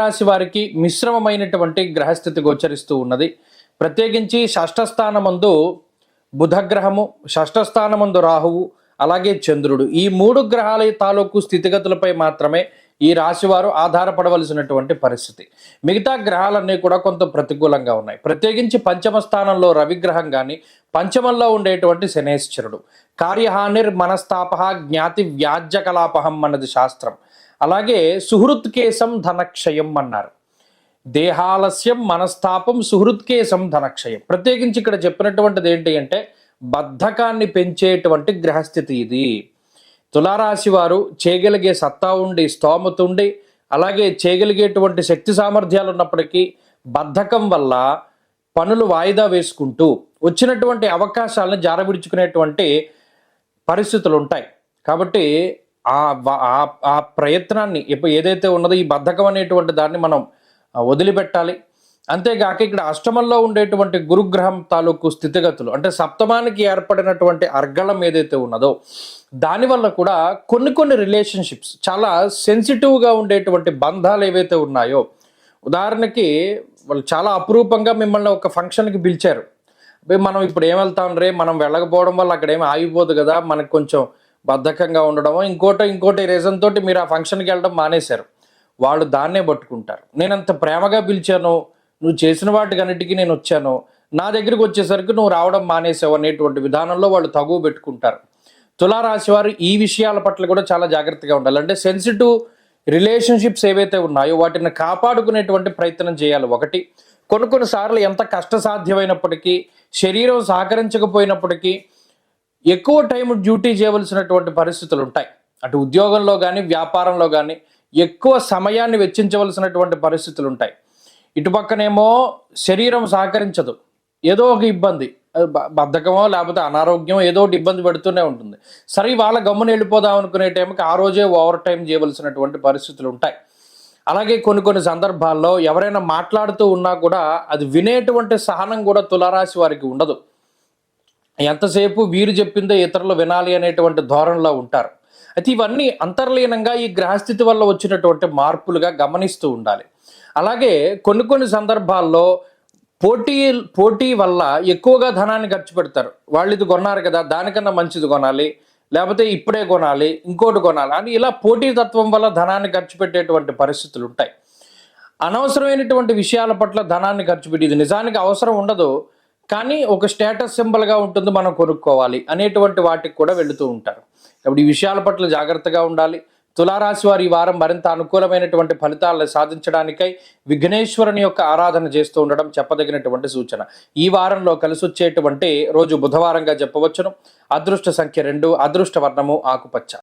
రాశి వారికి మిశ్రమమైనటువంటి గ్రహస్థితి గోచరిస్తూ ఉన్నది. ప్రత్యేకించి షష్ఠస్థానమందు బుధగ్రహము షష్ఠస్థానమందు రాహువు అలాగే చంద్రుడు. ఈ మూడు గ్రహాల తాలూకు స్థితిగతులపై మాత్రమే ఈ రాశివారు ఆధారపడవలసినటువంటి పరిస్థితి. మిగతా గ్రహాలన్నీ కూడా కొంత ప్రతికూలంగా ఉన్నాయి. ప్రత్యేకించి పంచమ స్థానంలో రవిగ్రహం కానీ పంచమంలో ఉండేటువంటి శనేశ్వరుడు. కార్యహానిర్ మనస్తాప జ్ఞాతి వ్యాజ్య కలాపహం అన్నది శాస్త్రం. అలాగే సుహృత్కేశం ధనక్షయం అన్నారు. దేహాలస్యం మనస్తాపం సుహృత్కేశం ధనక్షయం. ప్రత్యేకించి ఇక్కడ చెప్పినటువంటిది ఏంటి అంటే బద్ధకాన్ని పెంచేటువంటి గ్రహస్థితి ఇది. తులారాశి వారు చేయగలిగే సత్తా ఉండి స్తోమత ఉండి అలాగే చేయగలిగేటువంటి శక్తి సామర్థ్యాలు ఉన్నప్పటికీ బద్ధకం వల్ల పనులు వాయిదా వేసుకుంటూ వచ్చినటువంటి అవకాశాలను జారవిడుచుకునేటువంటి పరిస్థితులు ఉంటాయి. కాబట్టి ఆ ఆ- ఆ ప్రయత్నాన్ని ఇప్పుడు ఏదైతే ఉన్నదో ఈ బద్ధకం అనేటువంటి దాన్ని మనం వదిలిపెట్టాలి. అంతేగాక ఇక్కడ అష్టమంలో ఉండేటువంటి గురుగ్రహం తాలూకు స్థితిగతులు అంటే సప్తమానికి ఏర్పడినటువంటి అర్గళం ఏదైతే ఉన్నదో దానివల్ల కూడా కొన్ని కొన్ని రిలేషన్షిప్స్ చాలా సెన్సిటివ్గా ఉండేటువంటి బంధాలు ఏవైతే ఉన్నాయో ఉదాహరణకి వాళ్ళు చాలా అపురూపంగా మిమ్మల్ని ఒక ఫంక్షన్కి పిలిచారు. మనం ఇప్పుడు ఏం వెళ్తాం రే మనం వెళ్ళకపోవడం వల్ల అక్కడ ఏమి ఆగిపోదు కదా మనకు కొంచెం బద్ధకంగా ఉండడమో ఇంకోటో ఇంకోటి రీజన్ తోటి మీరు ఆ ఫంక్షన్కి వెళ్ళడం మానేశారు. వాళ్ళు దాన్నే పట్టుకుంటారు. నేను అంత ప్రేమగా పిలిచాను నువ్వు చేసిన వాటికన్నిటికీ నేను వచ్చాను. నా దగ్గరికి వచ్చేసరికి నువ్వు రావడం మానేసావు అనేటువంటి విధానంలో వాళ్ళు తగువ పెట్టుకుంటారు. తులారాశి వారు ఈ విషయాల పట్ల కూడా చాలా జాగ్రత్తగా ఉండాలి. అంటే సెన్సిటివ్ రిలేషన్షిప్స్ ఏవైతే ఉన్నాయో వాటిని కాపాడుకునేటువంటి ప్రయత్నం చేయాలి. ఒకటి కొన్ని కొన్ని సార్లు ఎంత కష్టసాధ్యమైనప్పటికీ శరీరం సహకరించకపోయినప్పటికీ ఎక్కువ టైం డ్యూటీ చేయవలసినటువంటి పరిస్థితులు ఉంటాయి అటు ఉద్యోగంలో కానీ వ్యాపారంలో కానీ ఎక్కువ సమయాన్ని వెచ్చించవలసినటువంటి పరిస్థితులు ఉంటాయి ఇటు పక్కనేమో శరీరం సహకరించదు. ఏదో ఒక ఇబ్బంది. అది బద్ధకమో లేకపోతే అనారోగ్యం ఏదో ఒకటి ఇబ్బంది పెడుతూనే ఉంటుంది. సరే వాళ్ళ గమ్మున వెళ్ళిపోదాం అనుకునే టైంకి ఆ రోజే ఓవర్ టైం చేయవలసినటువంటి పరిస్థితులు ఉంటాయి అలాగే కొన్ని కొన్ని సందర్భాల్లో ఎవరైనా మాట్లాడుతూ ఉన్నా కూడా అది వినేటువంటి సహనం కూడా తులారాశి వారికి ఉండదు. ఎంతసేపు వీరు చెప్పిందో ఇతరులు వినాలి అనేటువంటి ధోరణిలో ఉంటారు. అయితే ఇవన్నీ అంతర్లీనంగా ఈ గ్రహస్థితి వల్ల వచ్చినటువంటి మార్పులుగా గమనిస్తూ ఉండాలి. అలాగే కొన్ని కొన్ని సందర్భాల్లో పోటీ పోటీ వల్ల ఎక్కువగా ధనాన్ని ఖర్చు పెడతారు. వాళ్ళు ఇది కొన్నారు కదా దానికన్నా మంచిది కొనాలి. లేకపోతే ఇప్పుడే కొనాలి ఇంకోటి కొనాలి అని ఇలా పోటీ తత్వం వల్ల ధనాన్ని ఖర్చు పెట్టేటువంటి పరిస్థితులు ఉంటాయి. అనవసరమైనటువంటి విషయాల పట్ల ధనాన్ని ఖర్చు పెట్టి ఇది నిజానికి అవసరం ఉండదు. కానీ ఒక స్టేటస్ సింబల్గా ఉంటుంది మనం కొనుక్కోవాలి అనేటువంటి వాటికి కూడా వెళుతూ ఉంటారు. కాబట్టి ఈ విషయాల పట్ల జాగ్రత్తగా ఉండాలి. తులారాశి వారి ఈ వారం మరింత అనుకూలమైనటువంటి ఫలితాలను సాధించడానికై విఘ్నేశ్వరుని యొక్క ఆరాధన చేస్తూ ఉండడం చెప్పదగినటువంటి సూచన. ఈ వారంలో కలిసి వచ్చేటువంటి రోజు బుధవారంగా చెప్పవచ్చును. అదృష్ట సంఖ్య రెండు అదృష్ట వర్ణము ఆకుపచ్చ.